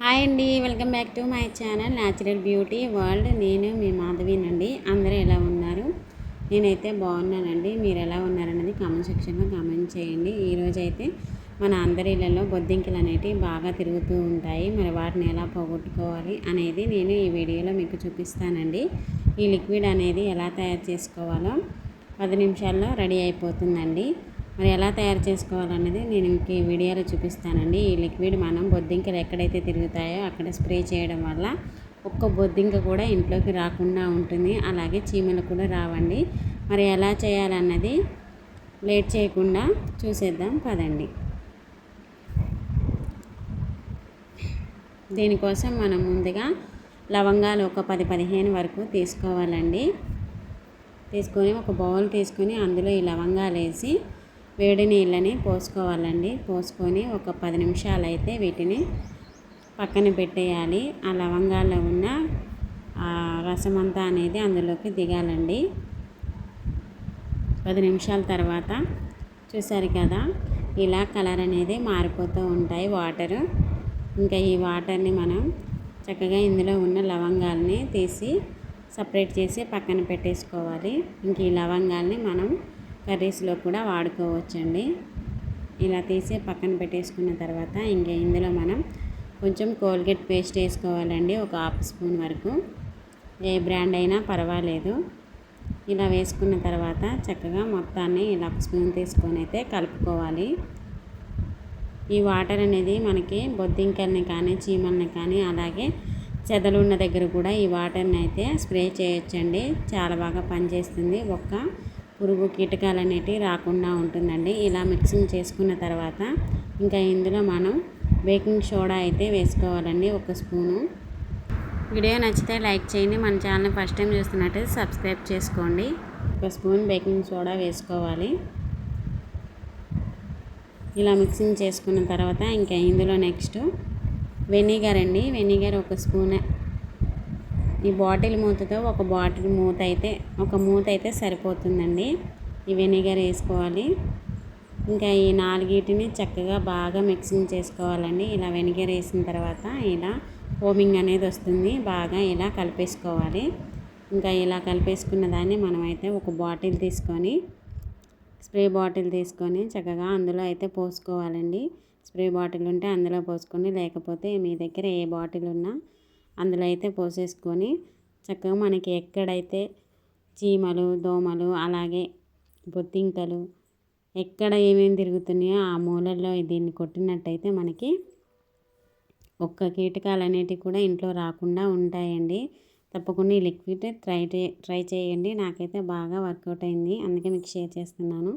Hi అండి welcome back to my channel natural beauty world. నేను మీ మాధవినండి. అందరూ ఎలా ఉన్నారు? నేనైతే బాగున్నానండి. మీరు ఎలా ఉన్నారన్నది కామెంట్ సెక్షన్లో కామెంట్ చేయండి. ఈరోజు అయితే మన అందరి ఇళ్ళలో బొద్దింకలు అనేవి బాగా తిరుగుతూ ఉంటాయి. మరి వాటిని ఎలా పోగొట్టుకోవాలి అనేది నేను ఈ వీడియోలో మీకు చూపిస్తానండి. ఈ లిక్విడ్ అనేది ఎలా తయారు చేసుకోవాలో పది నిమిషాల్లో రెడీ అయిపోతుందండి. మరి ఎలా తయారు చేసుకోవాలనేది నేను ఇంక ఈ వీడియోలో చూపిస్తానండి. ఈ లిక్విడ్ మనం బొద్దింకలు ఎక్కడైతే తిరుగుతాయో అక్కడ స్ప్రే చేయడం వల్ల ఒక్క బొద్దింక కూడా ఇంట్లోకి రాకుండా ఉంటుంది. అలాగే చీమలు కూడా రావండి. మరి ఎలా చేయాలన్నది లేట్ చేయకుండా చూసేద్దాం. పదండి. దీనికోసం మనం ముందుగా లవంగాలు ఒక పది పదిహేను వరకు తీసుకోవాలండి. తీసుకొని ఒక బౌల్ తీసుకొని అందులో ఈ లవంగాలు వేసి వేడి నీళ్ళని పోసుకోవాలండి. పోసుకొని ఒక పది నిమిషాలు అయితే వీటిని పక్కన పెట్టేయాలి. ఆ లవంగాల్లో ఉన్న రసం అంతా అనేది అందులోకి దిగాలండి. పది నిమిషాల తర్వాత చూసారు కదా ఇలా కలర్ అనేది మారిపోతూ ఉంటాయి వాటరు. ఇంకా ఈ వాటర్ని మనం చక్కగా ఇందులో ఉన్న లవంగాల్ని తీసి సపరేట్ చేసి పక్కన పెట్టేసుకోవాలి. ఇంక ఈ లవంగాల్ని మనం కర్రీస్లో కూడా వాడుకోవచ్చండి. ఇలా తీసి పక్కన పెట్టేసుకున్న తర్వాత ఇంకా ఇందులో మనం కొంచెం కోల్గేట్ పేస్ట్ వేసుకోవాలండి ఒక హాఫ్ స్పూన్ వరకు. ఏ బ్రాండ్ అయినా పర్వాలేదు. ఇలా వేసుకున్న తర్వాత చక్కగా మొత్తాన్ని ఇలా స్పూన్ తీసుకొని అయితే కలుపుకోవాలి. ఈ వాటర్ అనేది మనకి బొద్దింకల్ని కానీ చీమల్ని కానీ అలాగే చెదలు ఉన్న దగ్గర కూడా ఈ వాటర్ని అయితే స్ప్రే చేయొచ్చండి. చాలా బాగా పనిచేస్తుంది. ఒక్క పురుగు కీటకాలు అనేటివి రాకుండా ఉంటుందండి. ఇలా మిక్సింగ్ చేసుకున్న తర్వాత ఇంకా ఇందులో మనం బేకింగ్ సోడా అయితే వేసుకోవాలండి ఒక స్పూను. వీడియో నచ్చితే లైక్ చేయండి. మన ఛానల్ ఫస్ట్ టైం చూస్తున్నట్టయితే సబ్స్క్రైబ్ చేసుకోండి. ఒక స్పూన్ బేకింగ్ సోడా వేసుకోవాలి. ఇలా మిక్సింగ్ చేసుకున్న తర్వాత ఇంకా ఇందులో నెక్స్ట్ వెనిగర్ అండి. వెనిగర్ ఒక స్పూన్ ఈ బాటిల్ మూతతో ఒక బాటిల్ మూత అయితే ఒక మూత అయితే సరిపోతుందండి. ఈ వెనిగర్ వేసుకోవాలి. ఇంకా ఈ నాలుగిటిని చక్కగా బాగా మిక్సింగ్ చేసుకోవాలండి. ఇలా వెనిగర్ వేసిన తర్వాత ఇలా హోమింగ్ అనేది వస్తుంది. బాగా ఇలా కలిపేసుకోవాలి. ఇంకా ఇలా కలిపేసుకున్న దాన్ని మనమైతే ఒక బాటిల్ తీసుకొని స్ప్రే బాటిల్ తీసుకొని చక్కగా అందులో అయితే పోసుకోవాలండి. స్ప్రే బాటిల్ ఉంటే అందులో పోసుకొని లేకపోతే మీ దగ్గర ఏ బాటిల్ ఉన్నా అందులో అయితే పోసేసుకొని చక్కగా మనకి ఎక్కడైతే చీమలు దోమలు అలాగే బొత్తింకలు ఎక్కడ ఏమేమి తిరుగుతున్నాయో ఆ మూలల్లో దీన్ని కొట్టినట్టయితే మనకి ఒక్క కీటకాలు అనేటివి కూడా ఇంట్లో రాకుండా ఉంటాయండి. తప్పకుండా ఈ లిక్విడ్ ట్రై ట్రై చేయండి. నాకైతే బాగా వర్కౌట్ అయింది. అందుకే మీకు షేర్ చేస్తున్నాను.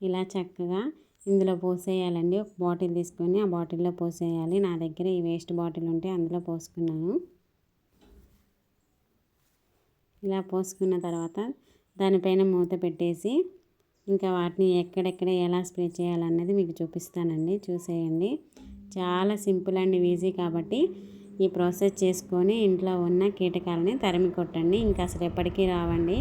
ఇలా చక్కగా ఇందులో పోసేయాలండి. ఒక బాటిల్ తీసుకొని ఆ బాటిల్లో పోసేయాలి. నా దగ్గర ఈ వేస్ట్ బాటిల్ ఉంటే అందులో పోసుకున్నాను. ఇలా పోసుకున్న తర్వాత దానిపైన మూత పెట్టేసి ఇంకా వాటిని ఎక్కడెక్కడ ఎలా స్ప్రే చేయాలన్నది మీకు చూపిస్తానండి. చూసేయండి. చాలా సింపుల్ అండ్ ఈజీ కాబట్టి ఈ ప్రాసెస్ చేసుకొని ఇంట్లో ఉన్న కీటకాలని తరిమి కొట్టండి. ఇంకా అసలు ఎప్పటికీ రావండి.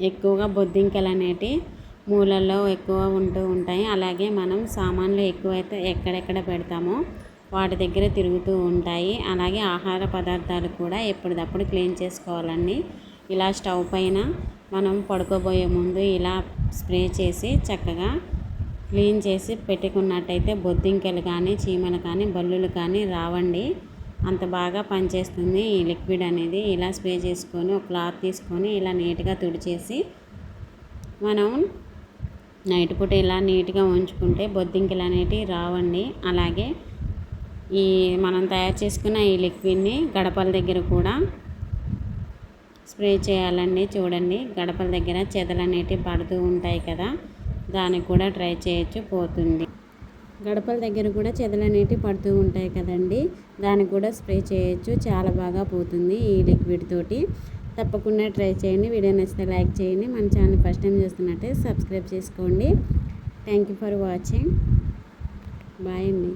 ఎక్కువగా బొద్దింకలు అనేటివి మూలల్లో ఎక్కువ ఉంటూ ఉంటాయి. అలాగే మనం సామాన్లు ఎక్కువైతే ఎక్కడెక్కడ పెడతామో వాటి దగ్గర తిరుగుతూ ఉంటాయి. అలాగే ఆహార పదార్థాలు కూడా ఎప్పటికప్పుడు క్లీన్ చేసుకోవాలండి. ఇలా స్టవ్ పైన మనం పడుకోబోయే ముందు ఇలా స్ప్రే చేసి చక్కగా క్లీన్ చేసి పెట్టుకున్నట్టయితే బొద్దింకలు కానీ చీమలు కానీ బల్లులు కానీ రావండి. అంత బాగా పనిచేస్తుంది ఈ లిక్విడ్ అనేది. ఇలా స్ప్రే చేసుకొని ఒక క్లాత్ తీసుకొని ఇలా నీట్గా తుడిచేసి మనం నైట్ పూట ఇలా నీట్గా ఉంచుకుంటే బొద్దింకలు అనేటివి రావండి. అలాగే ఈ మనం తయారు చేసుకున్న ఈ లిక్విడ్ని గడపల దగ్గర కూడా స్ప్రే చేయాలండి. చూడండి గడపల దగ్గర చెదలు అనేటివి పడుతూ ఉంటాయి కదా దానికి కూడా ట్రై చేయొచ్చు పోతుంది. గడపల దగ్గర కూడా చెదలు అనేటివి పడుతూ ఉంటాయి కదండి. దానికి కూడా స్ప్రే చేయొచ్చు. చాలా బాగా పోతుంది ఈ లిక్విడ్ తోటి. తప్పకుండా ట్రై చేయండి. వీడియో నచ్చితే లైక్ చేయండి. మన ఛానల్ ఫస్ట్ టైం చూస్తున్నట్టే సబ్స్క్రైబ్ చేసుకోండి. Thank you for watching. Bye అండి.